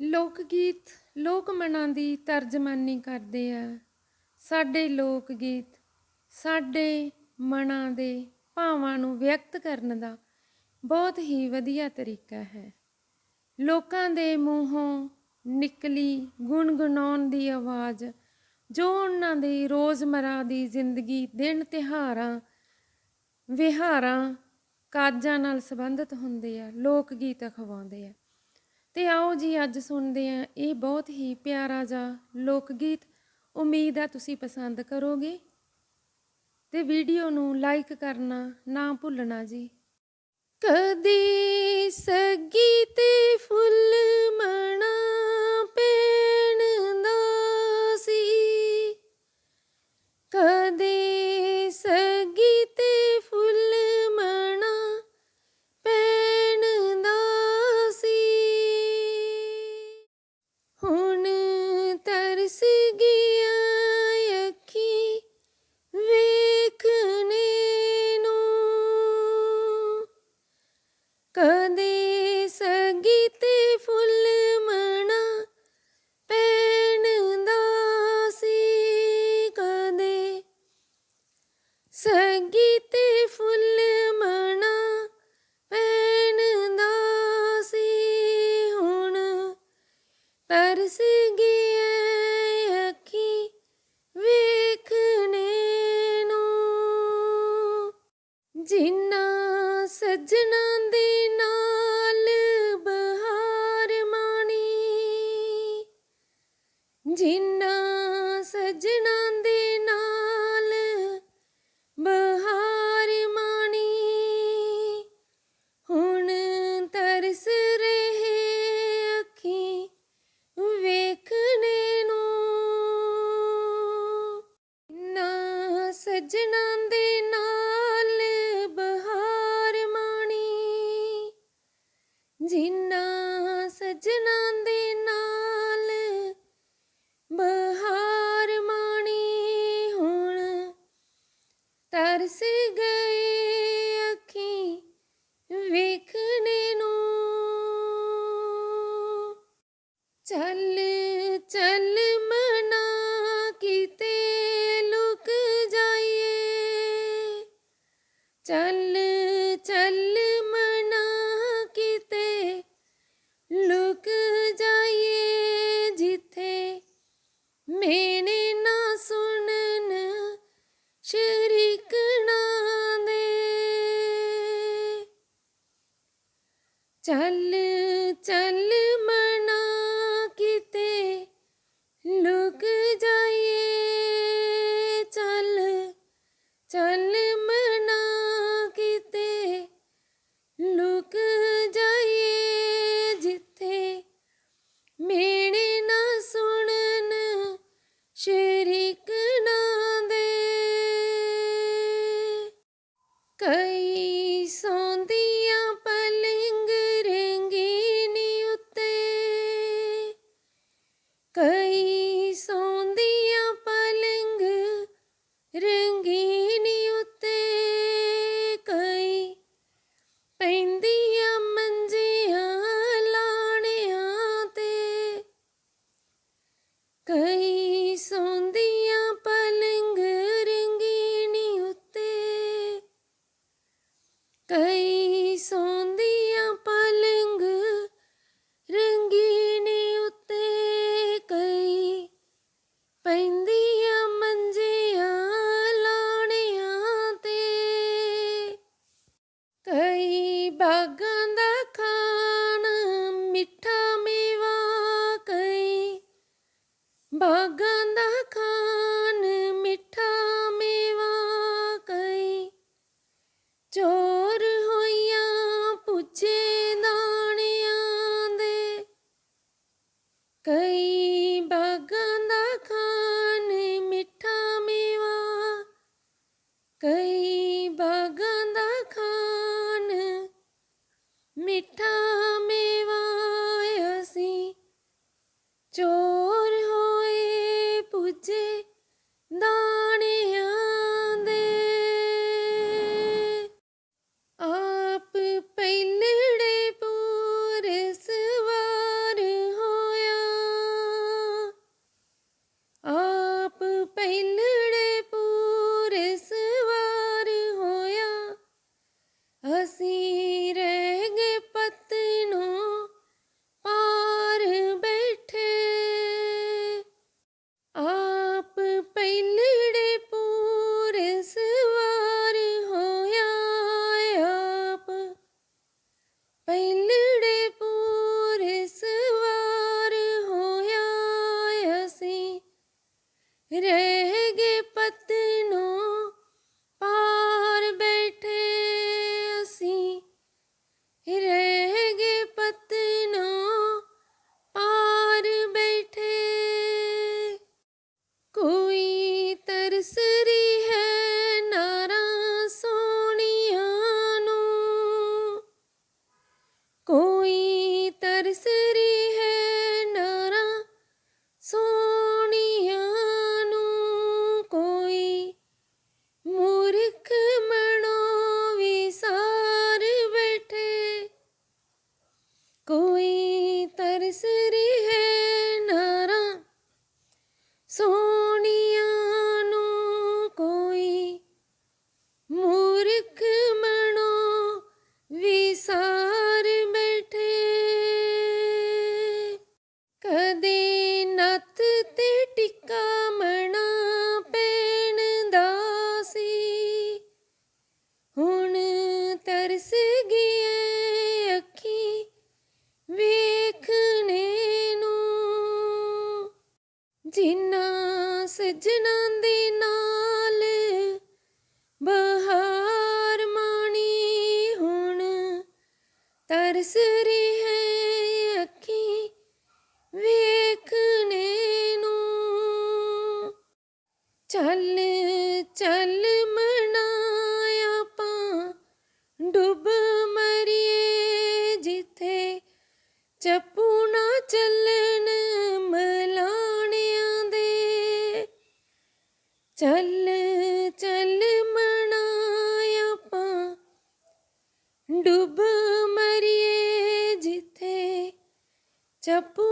ਲੋਕ ਗੀਤ ਲੋਕ ਮਨਾਂ ਦੀ ਤਰਜਮਾਨੀ ਕਰਦੇ ਆ। ਸਾਡੇ ਲੋਕ ਗੀਤ ਸਾਡੇ ਮਨਾਂ ਦੇ ਭਾਵਾਂ ਨੂੰ ਵਿਅਕਤ ਕਰਨ ਦਾ ਬਹੁਤ ਹੀ ਵਧੀਆ ਤਰੀਕਾ ਹੈ। ਲੋਕਾਂ ਦੇ ਮੂੰਹੋਂ ਨਿਕਲੀ ਗੁੰਗੁਣਾਉਣ ਦੀ ਆਵਾਜ਼, ਜੋ ਉਹਨਾਂ ਦੀ ਰੋਜ਼ਮਰਾ ਦੀ ਜ਼ਿੰਦਗੀ ਦਿਨ ਤਿਹਾਰਾਂ ਵਿਹਾਰਾਂ, ਕਾਜਾਂ ਨਾਲ ਸੰਬੰਧਿਤ ਹੁੰਦੇ ਆ ਲੋਕ ਗੀਤ ਅਖਵਾਉਂਦੇ ਆ। ਤੇ ਆਓ ਜੀ ਅੱਜ ਸੁਣਦੇ ਹਾਂ, ਇਹ ਬਹੁਤ ਹੀ ਪਿਆਰਾ ਜਿਹਾ ਲੋਕ ਗੀਤ ਉਮੀਦ ਹੈ ਤੁਸੀਂ ਪਸੰਦ ਕਰੋਗੇ। ਤੇ ਵੀਡੀਓ ਨੂੰ ਲਾਈਕ ਕਰਨਾ ਨਾ ਭੁੱਲਣਾ ਜੀ। ਕਦੀ ਸੱਗੀ ਤੇ ਫੁੱਲ ਮਣਾ ਸੱਗੀ ਤੇ ਫੁੱਲ ਮਣਾ ਪੈਣ ਦਾ ਸੀ ਹੁਣ। ਤਰਸ ਗਿਆ ਅੱਖੀ ਵੇਖਣੇ ਨੂੰ। ਜਿੰਨਾ ਸੱਜਣਾ ਦੇ ਨਾ ਜਿੰਨਾ ਸੱਜਣਾ ਦੇ ਨਾਲ ਬਹਾਰ ਮਾਣੀ ਹੁਣ ਤਰਸ ਗਏ ਅੱਖੀ ਵੇਖਣੇ ਨੂੰ। ਚੱਲ ਚੱਲ ਡੁੱਬ ਮਰੀਏ ਜਿੱਥੇ ਚੱਪੂ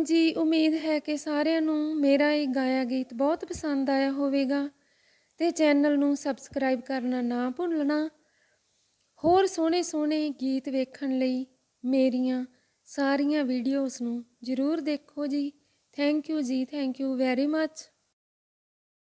ਹਾਂਜੀ ਉਮੀਦ ਹੈ ਕਿ ਸਾਰਿਆਂ ਨੂੰ ਮੇਰਾ ਇਹ ਗਾਇਆ ਗੀਤ ਬਹੁਤ ਪਸੰਦ ਆਇਆ ਹੋਵੇਗਾ ਤੇ ਚੈਨਲ ਨੂੰ ਸਬਸਕ੍ਰਾਈਬ ਕਰਨਾ ਨਾ ਭੁੱਲਣਾ। ਹੋਰ ਸੋਹਣੇ ਸੋਹਣੇ ਗੀਤ ਵੇਖਣ ਲਈ ਮੇਰੀਆਂ ਸਾਰੀਆਂ ਵੀਡੀਓਜ਼ ਨੂੰ ਜਰੂਰ ਦੇਖੋ ਜੀ। ਥੈਂਕ ਯੂ ਜੀ ਥੈਂਕ ਯੂ ਵੈਰੀ ਮੱਚ